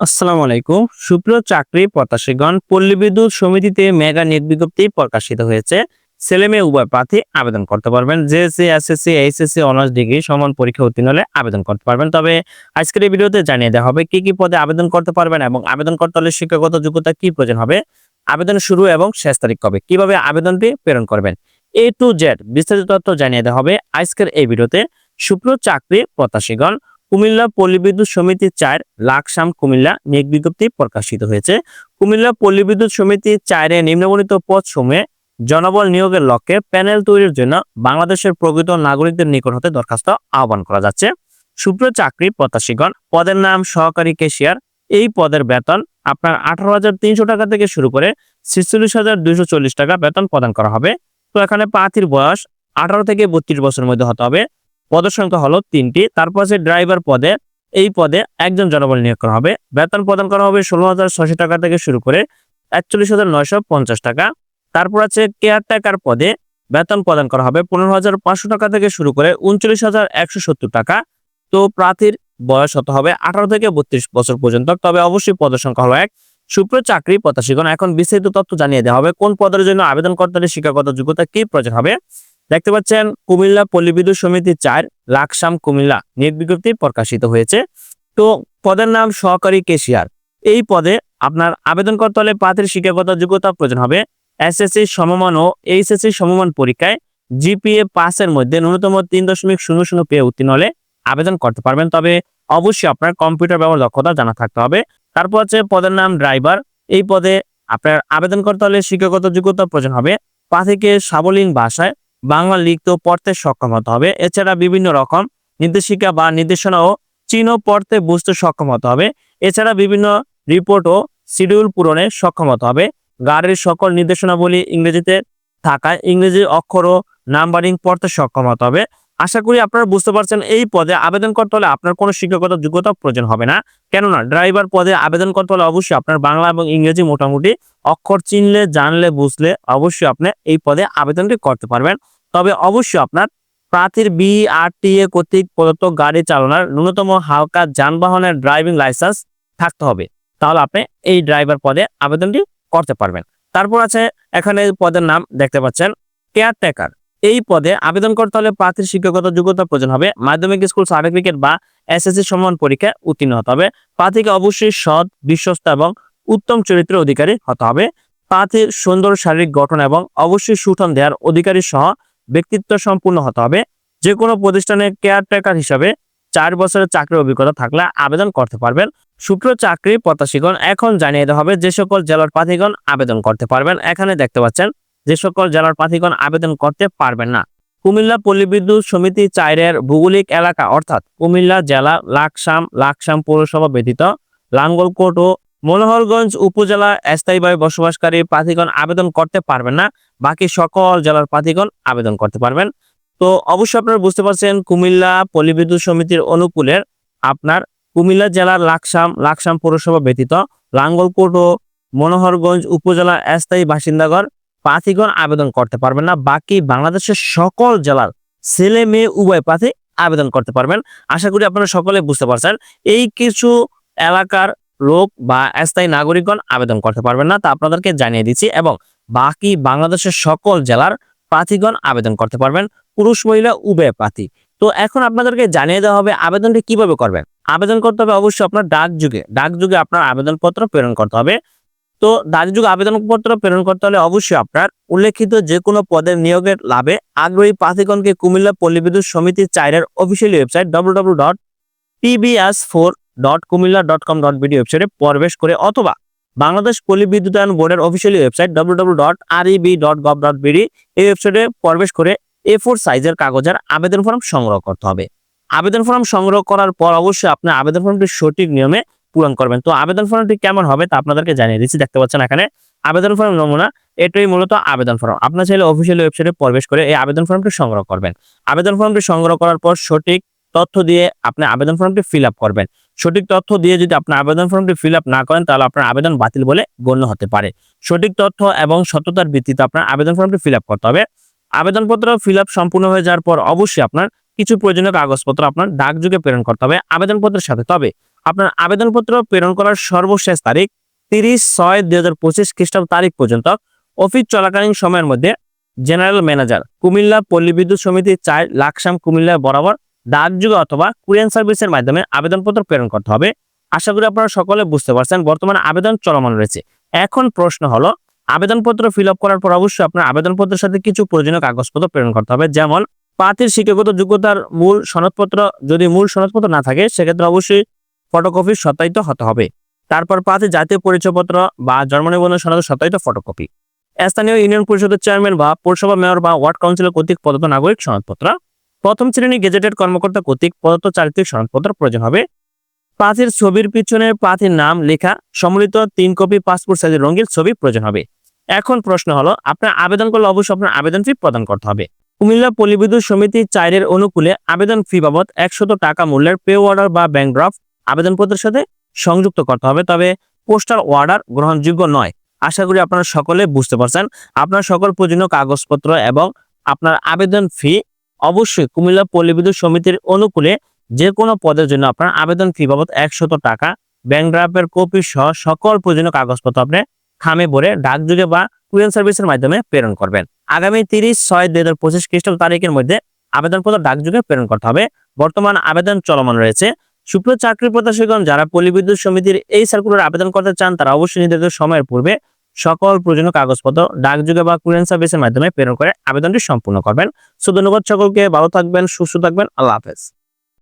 আসসালামু আলাইকুম। সুপ্রিয় চাকরি প্রত্যাশীগণ, পল্লী বিদ্যুৎ সমিতিতে মেগা নিয়োগ বিজ্ঞপ্তি প্রকাশিত হয়েছে। ছেলে মেয়ে উভয় প্রার্থী আবেদন করতে পারবেন। JSC, SSC, HSC, honours degree সমান পরীক্ষা উত্তীর্ণ হলে আবেদন করতে পারবেন। তবে আজকের এই ভিডিওতে জানিয়ে দেওয়া হবে কি কি পদে আবেদন করতে পারবেন এবং আবেদন করতে হলে শিক্ষাগত যোগ্যতা কি প্রয়োজন হবে, আবেদন শুরু এবং শেষ তারিখ কবে, কীভাবে আবেদনটি প্রেরণ করবেন। এ টু জেড বিস্তারিত তথ্য জানিয়ে দেওয়া হবে আজকের এই ভিডিওতে। সুপ্রিয় চাকরি প্রত্যাশীগণ কুমিল্লা পল্লী বিদ্যুৎ সমিতি চার লাকসাম কুমিল্লা নিয়োগ বিজ্ঞপ্তি প্রকাশিত হয়েছে। কুমিল্লা পল্লী বিদ্যুৎ সমিতি চারে নিম্নবর্ণিত পদ সমূহে জনবল নিয়োগের লক্ষ্যে প্যানেল তৈরির জন্য বাংলাদেশের প্রকৃত নাগরিকদের নিকট হতে দরখাস্ত আহ্বান করা যাচ্ছে। সুপ্রিয় চাকরি প্রত্যাশীগণ, পদের নাম সহকারী কেশিয়ার এই পদের বেতন আপনার আঠারো হাজার তিনশো টাকা থেকে শুরু করে ছেচল্লিশ হাজার দুইশো চল্লিশ টাকা বেতন প্রদান করা হবে। তো এখানে প্রার্থীর বয়স আঠারো থেকে বত্রিশ বছরের মধ্যে হতে হবে। পদের সংখ্যা হলো তিনটি। তারপর আছে ড্রাইভার পদে, এই পদে একজন জনবল নিয়োগ করা হবে। বেতন প্রদান করা হবে ষোলো হাজার ছশো টাকা থেকে শুরু করে একচল্লিশ হাজার নয়শো পঞ্চাশ টাকা। তারপর আছে কেয়ার কেয়ারটেকার পদে, বেতন প্রদান করা হবে পনেরো হাজার পাঁচশো টাকা থেকে শুরু করে উনচল্লিশ হাজার একশো সত্তর টাকা। তো প্রার্থীর বয়স হতে হবে আঠারো থেকে বত্রিশ বছর পর্যন্ত। তবে অবশ্যই পদের সংখ্যা হলো এক। সুপ্রিয় চাকরি প্রত্যাশীগণ, এখন বিস্তারিত তথ্য জানিয়ে দেওয়া হবে। কোন পদের জন্য আবেদন করতে শিক্ষাগত যোগ্যতা কি প্রয়োজন হবে? দেখতে পাচ্ছেন, কুমিল্লা পল্লী বিদ্যুৎ সমিতি চার লাকসাম কুমিল্লা নিয়োগ বিজ্ঞপ্তি প্রকাশিত হয়েছে। তো পদের নাম সহকারী কেশিয়ার। এই পদে আপনার আবেদন করতে হলে প্রার্থীর শিক্ষাগত যোগ্যতা প্রয়োজন হবে। এসএসসি সমমান ও এইচএসসি সমমান পরীক্ষায় জিপিএ পাসের মধ্যে ন্যূনতম তিন দশমিক শূন্য শূন্য পেয়ে উত্তীর্ণ হলে আবেদন করতে পারবেন। তবে অবশ্যই আপনার কম্পিউটার ব্যবহার দক্ষতা জানা থাকতে হবে। তারপর হচ্ছে পদের নাম ড্রাইভার। এই পদে আপনার আবেদন করতে হলে শিক্ষাগত যোগ্যতা প্রয়োজন হবে। প্রার্থীকে সাবলীন ভাষায় বাংলা লিখতে ও পড়তে সক্ষম হতে হবে। এছাড়া বিভিন্ন রকম নির্দেশিকা বা নির্দেশনা ও চিহ্ন পড়তে বুঝতে সক্ষম হতে হবে। এছাড়া বিভিন্ন রিপোর্ট ও শিডিউল পূরণে সক্ষম হতে হবে। গাড়ির সকল নির্দেশনাবলী ইংরেজিতে থাকায় ইংরেজি অক্ষর ও নাম্বারিং পড়তে সক্ষম হতে হবে। আশা করি আপনারা বুঝতে পারছেন, এই পদে আবেদন করতে হলে আপনার কোনো শিক্ষাগত যোগ্যতা প্রয়োজন হবে না। কেননা ড্রাইভার পদে আবেদন করতে হলে অবশ্যই আপনার বাংলা এবং ইংরেজি মোটামুটি অক্ষর চিনলে, জানলে, বুঝলে অবশ্যই আপনি এই পদে আবেদনটি করতে পারবেন। তবে অবশ্যই আপনার প্রার্থীর বিআরটিএ কর্তৃক প্রদত্ত গাড়ি চালানোর ন্যূনতম হালকা যানবাহনের ড্রাইভিং লাইসেন্স থাকতে হবে। তাহলে আপনি এই ড্রাইভার পদে আবেদনটি করতে পারবেন। তারপর আছে এখানে পদের নাম দেখতে পাচ্ছেন কেয়ারটেকার এই পদে আবেদন করতে হলে প্রার্থীর শিক্ষাগত যোগ্যতা প্রয়োজন হবে, মাধ্যমিক স্কুল সার্টিফিকেট বা এসএসসি সমান পরীক্ষায় উত্তীর্ণ হতে হবে। প্রার্থীকে অবশ্যই সৎ, বিশ্বস্ত এবং উত্তম চরিত্রের অধিকারী হতে হবে। প্রার্থীর সুন্দর শারীরিক গঠন এবং অবশ্যই সুঠাম দেওয়ার অধিকারী সহ ব্যক্তিত্ব সম্পূর্ণ হতে হবে। যে কোনো প্রতিষ্ঠানে কেয়ারটেকার হিসাবে চার বছরের চাকরির অভিজ্ঞতা থাকলে আবেদন করতে পারবেন। শুক্র চাকরি প্রত্যাশীগণ এখন জানিয়ে দেওয়া হবে, যে সকল জেলার প্রার্থীগণ আবেদন করতে পারবেন। এখানে দেখতে পাচ্ছেন, যে সকল জেলার প্রার্থীগণ আবেদন করতে পারবেন না। কুমিল্লা পল্লী বিদ্যুৎ সমিতি চাইরের ভৌগোলিক এলাকা, অর্থাৎ কুমিল্লা জেলা, লাকসাম লাকসাম পৌরসভা ব্যতীত লাঙ্গলকোট ও মনোহরগঞ্জ উপজেলা স্থায়ীভাবে বসবাসকারী প্রার্থীগণ আবেদন করতে পারবেন না। বাকি সকল জেলার প্রার্থীগণ আবেদন করতে পারবেন। তো অবশ্যই আপনারা বুঝতে পারছেন, কুমিল্লা পল্লী বিদ্যুৎ সমিতির অনুকূলের আপনার কুমিল্লা জেলার লাকসাম লাকসাম পৌরসভা ব্যতীত লাঙ্গলকোট ও মনোহরগঞ্জ উপজেলা স্থায়ী বাসিন্দাগণ প্রার্থীগণ আবেদন করতে পারবেন না। বাকি বাংলাদেশের সকল জেলার ছেলে মেয়ে, উভয় প্রার্থী আবেদন করতে পারবেন। আশা করি আপনারা সকলে বুঝতে পারছেন। এই কিছু এলাকার লোক বা স্থায়ী নাগরিকগণ আবেদন করতে পারবেন না, তা আপনাদেরকে জানিয়ে দিচ্ছি এবং বাকি বাংলাদেশের সকল জেলার প্রার্থীগণ আবেদন করতে পারবেন, পুরুষ, মহিলা, উভয় প্রার্থী। তো এখন আপনাদেরকে জানিয়ে দেওয়া হবে আবেদনটি কীভাবে করবেন। আবেদন করতে হবে অবশ্যই আপনার ডাক যুগে। ডাক যুগে আপনার আবেদনপত্র প্রেরণ করতে হবে। তো ডাক যুগে আবেদনপত্র প্রেরণ করতে হলে অবশ্যই আপনার উল্লেখিত যে কোনো পদের নিয়োগের লাভে আগ্রহী প্রার্থীগণকে কুমিল্লা পল্লী বিদ্যুৎ সমিতি চাইরের official website W W dot PBS four dot Comilla dot com dot BD ওয়েবসাইটে প্রবেশ করে অথবা বাংলাদেশ পল্লী বিদ্যুতায়ন বোর্ডের official website W W dot REB dot gov dot BD এই ওয়েবসাইটে প্রবেশ করে এ ফোর সাইজের কাগজের আবেদন ফর্ম সংগ্রহ করতে হবে। আবেদন ফর্ম সংগ্রহ করার পর অবশ্যই আপনি আবেদন ফর্মটি সঠিক নিয়মে পূরণ করবেন। তো আবেদন ফর্মটি কেমন হবে তা আপনাদেরকে জানিয়ে দিচ্ছি, দেখতে পাচ্ছেন এখানে আবেদন ফর্ম নমুনা, এটাই মূলত আবেদন ফর্ম আপনার চাইলে অফিসিয়াল ওয়েবসাইটে প্রবেশ করে এই আবেদন ফর্মটি সংগ্রহ করবেন। আবেদন ফর্মটি সংগ্রহ করার পর সঠিক তথ্য দিয়ে আপনি আবেদন ফর্মটি ফিল আপ করবেন। সঠিক তথ্য দিয়ে যদি আপনার আবেদন ফর্মটি ফিল না করেন, তাহলে আপনার আবেদন বাতিল বলে গণ্য হতে পারে। সঠিক তথ্য এবং সত্যতার ভিত্তিতে আপনার আবেদন ফর্মটি ফিল করতে হবে। আবেদনপত্র ফিল সম্পূর্ণ হয়ে যাওয়ার পর অবশ্যই আপনার কিছু প্রয়োজনীয় কাগজপত্র আপনার ডাকযোগে প্রেরণ করতে হবে আবেদনপত্রের সাথে। তবে আপনার আবেদনপত্র প্রেরণ করার সর্বশেষ তারিখ তিরিশ ছয় দুই হাজার পঁচিশ খ্রিস্টাব্দ তারিখ পর্যন্ত। অফিস চলাকালীন সময়ের মধ্যে জেনারেল ম্যানেজার কুমিল্লা পল্লী বিদ্যুৎ সমিতি চার লাকসাম কুমিল্লা বরাবর ডাকযোগে অথবা কুরিয়ান সার্ভিসের মাধ্যমে আবেদনপত্র প্রেরণ করতে হবে। আশা করি আপনারা সকলে বুঝতে পারছেন, বর্তমানে আবেদন চলমান রয়েছে। এখন প্রশ্ন হলো, আবেদনপত্র ফিল আপ করার পর অবশ্যই আপনার আবেদনপত্রের সাথে কিছু প্রয়োজনীয় কাগজপত্র প্রেরণ করতে হবে। যেমন প্রার্থীর শিক্ষাগত যোগ্যতার মূল সনদপত্র, যদি মূল সনদপত্র না থাকে, সেক্ষেত্রে অবশ্যই ফটোকপি সত্যায়িত হতে হবে। তারপর প্রার্থীর জাতীয় পরিচয়পত্র বা জন্ম নিবন্ধন সনদ সত্যায়িত ফটোকপি স্থানীয় ইউনিয়ন পরিষদের চেয়ারম্যান বা পৌরসভা মেয়র বা ওয়ার্ড কাউন্সিলর কর্তৃক প্রদত্ত নাগরিক সনদপত্র। প্রথম শ্রেণি গেজেটেড কর্মকর্তা কর্তৃক প্রদত্ত চারিত্রিক সনদপত্র প্রয়োজন হবে। প্রার্থীর ছবির পিছনে প্রার্থীর নাম লেখা, সম্মিলিত তিন কপি পাসপোর্ট সাইজের রঙিন ছবি প্রয়োজন হবে। এখন প্রশ্ন হলো, আপনার আবেদন করলে অবশ্যই আপনার আবেদন ফি প্রদান করতে হবে। কুমিল্লা পল্লীবিদ্যুৎ সমিতি চাইরের অনুকূলে আবেদন ফি বাবদ একশত টাকা মূল্যের পে অর্ডার বা ব্যাংক ড্রাফট আবেদনপত্রের সাথে সংযুক্ত করতে হবে। তবে পোস্টাল অর্ডার গ্রহণযোগ্য নয়। আশা করি আপনারা সকলে বুঝতে পারছেন। আপনার সকল প্রয়োজনীয় কাগজপত্র এবং আপনার আবেদন ফি অবশ্যই কুমিল্লা পল্লী বিদ্যুৎ সমিতির অনুকূলে যে কোনো পদের জন্য আপনার আবেদন ফি বাবদ একশত টাকা ব্যাংক ড্রাফের কপি সহ সকল প্রয়োজনীয় কাগজপত্র আপনি খামে ভরে ডাকযোগে বা কুরিয়ান সার্ভিসের মাধ্যমে প্রেরণ করবেন। আগামী তিরিশ ছয় দুই হাজার পঁচিশ খ্রিস্টাব্দ তারিখের মধ্যে আবেদনপত্র ডাকযোগে প্রেরণ করতে হবে। বর্তমান আবেদন চলমান রয়েছে। সুপ্রিয় চাকরি প্রত্যাশীগণ, যারা পল্লী বিদ্যুৎ সমিতির এই সার্কুলার আবেদন করতে চান, তারা অবশ্যই নির্ধারিত সময়ের পূর্বে সকল প্রয়োজনীয় কাগজপত্র ডাকযোগে বা কুরিয়ান সার্ভিসের মাধ্যমে প্রেরণ করে আবেদনটি সম্পূর্ণ করবেন। সুধন্যবাদ সকলকে, ভালো থাকবেন, সুস্থ থাকবেন, আল্লাহ হাফেজ।